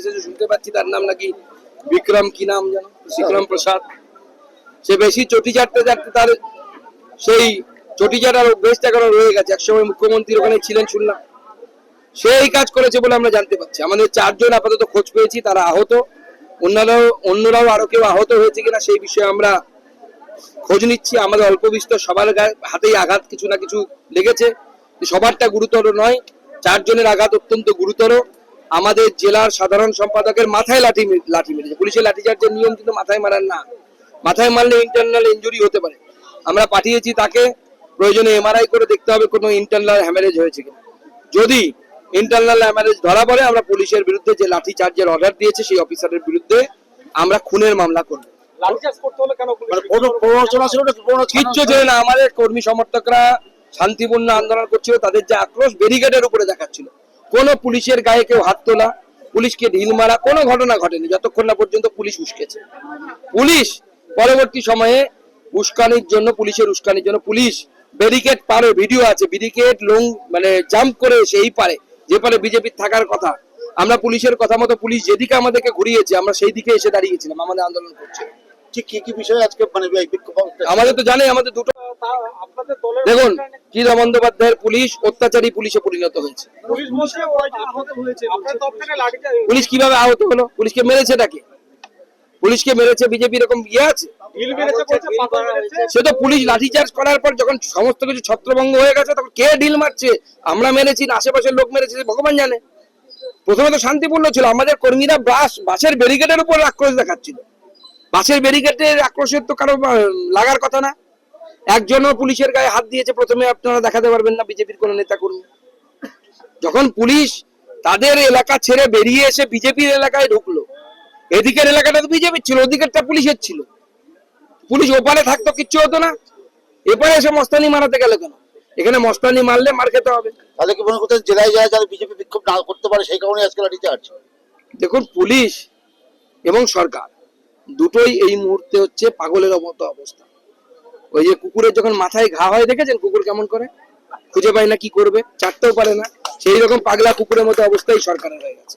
এসেছে শুনতে পাচ্ছি, তার নাম নাকি বিক্রম, কি নাম যেন? বিক্রম প্রসাদ। সে বেশি চটি চাটতে চাটতে তার সেই চটি চাটার অভ্যেসটা এখনও রয়ে গেছে। একসময় মুখ্যমন্ত্রী ওখানে ছিলেন, শুনলাম। সে এই কাজ করেছে বলে আমরা জানতে পারছি। আমাদের চারজন আপাতত খোঁজ পেয়েছি, তারা আহত। অন্যরাও অন্যরাও আরও কেউ আহত হয়েছে কিনা সেই বিষয়ে আমরা খোঁজ নিচ্ছি। আমাদের অল্প বিস্তর সবার হাতেই আঘাত কিছু না কিছু লেগেছে। সবারটা গুরুতর নয়। চারজনের আঘাত অত্যন্ত গুরুতর। আমাদের জেলার সাধারণ সম্পাদকের মাথায় লাঠি লাঠি মেরেছে। পুলিশের লাঠিচার্জের নিয়ম কিন্তু মাথায় মারার না। মাথায় মারলে ইন্টারনাল ইনজুরি হতে পারে। আমরা পাঠিয়েছি তাকে প্রয়োজনে এমআরআই করে দেখতে হবে কোনো ইন্টারনাল হ্যামারেজ হয়েছে কিনা। যদি ইন্টারনাল হ্যামারেজ ধরা পড়ে আমরা পুলিশের বিরুদ্ধে যে লাঠি চার্জের অর্ডার দিয়েছে সেই অফিসারের বিরুদ্ধে আমরা খুনের মামলা করব। লাঠিচার্জ করতে হলে কেন পুলিশ? মানে কিচ্ছু ছিল না। আমাদের কর্মী সমর্থকরা শান্তিপূর্ণ আন্দোলন করছিল তাদের যে আক্রোশ ব্যারিকেডের উপরে দেখাচ্ছিল। কোনো পুলিশের গায়ে কেউ হাত তোলা পুলিশকে ঢিল মারা কোনো ঘটনা ঘটেনি। যতক্ষণ না পর্যন্ত পুলিশ উস্কেছে। পুলিশ পরবর্তী সময়ে উস্কানির জন্য পুলিশের উস্কানির জন্য পুলিশ ব্যারিকেড পারে ভিডিও আছে ব্যারিকেড লং মানে জাম্প করে সেই পারে যে পারে বিজেপির থাকার কথা। আমরা পুলিশের কথা মতো পুলিশ যেদিকে আমাদেরকে ঘুরিয়েছে আমরা সেই দিকে এসে দাঁড়িয়েছিলাম আমাদের আন্দোলন করছে। ঠিক কি কি বিষয়ে আজকে মানে আমাদের তো জানে আমাদের দুটো দেখুন চিরা বন্দ্যোপাধ্যায়ের পুলিশ অত্যাচারী পুলিশে পরিণত হয়েছে। পুলিশ কীভাবে আহত হলো? পুলিশকে মেরেছে নাকি? পুলিশকে মেরেছে বিজেপি এরকম ইয়ে আছে? সে তো পুলিশ লাঠিচার্জ করার পর যখন সমস্ত কিছু ছত্রভঙ্গ হয়ে গেছে তখন কে ঢিল মারছে? আমরা মেরেছি না আশেপাশের লোক মেরেছে ভগবান জানে। প্রথমে তো শান্তিপূর্ণ ছিল আমাদের কর্মীরা বাস বাসের ব্যারিকেডের উপর আক্রোশ দেখাচ্ছিল। বাসের ব্যারিকেডের আক্রোশের তো কারও লাগার কথা না। একজনও পুলিশের গায়ে হাত দিয়েছে প্রথমে আপনারা দেখাতে পারবেন না বিজেপির কোন নেতা কর্মী যখন পুলিশ তাদের এলাকা ছেড়ে বেরিয়ে এসে বিজেপির এলাকায় ঢুকলো এদিকের এলাকাটা তো বিজেপির ছিল ওদিকেরটা পুলিশের ছিল। পুলিশ ওপারে থাকতো কিচ্ছু হতো না। এপারে এসে মস্তানি মারাতে গেল কেন? এখানে মস্তানি মারলে মার খেতে হবে। তাহলে কি মনে করতেন জেলায় যায় যারা বিজেপি বিক্ষোভ না করতে পারে সেই কারণে আজকে লাঠিচার্জ দেখুন পুলিশ এবং সরকার দুটোই এই মুহূর্তে হচ্ছে পাগলের মতো অবস্থা। ওই যে কুকুরের যখন মাথায় ঘা হয়, দেখেছেন কুকুর কেমন করে? খুঁজে পায় না কি করবে, চাটতেও পারে না। সেই রকম পাগলা কুকুরের মতো অবস্থায় সরকারের হয়ে গেছে।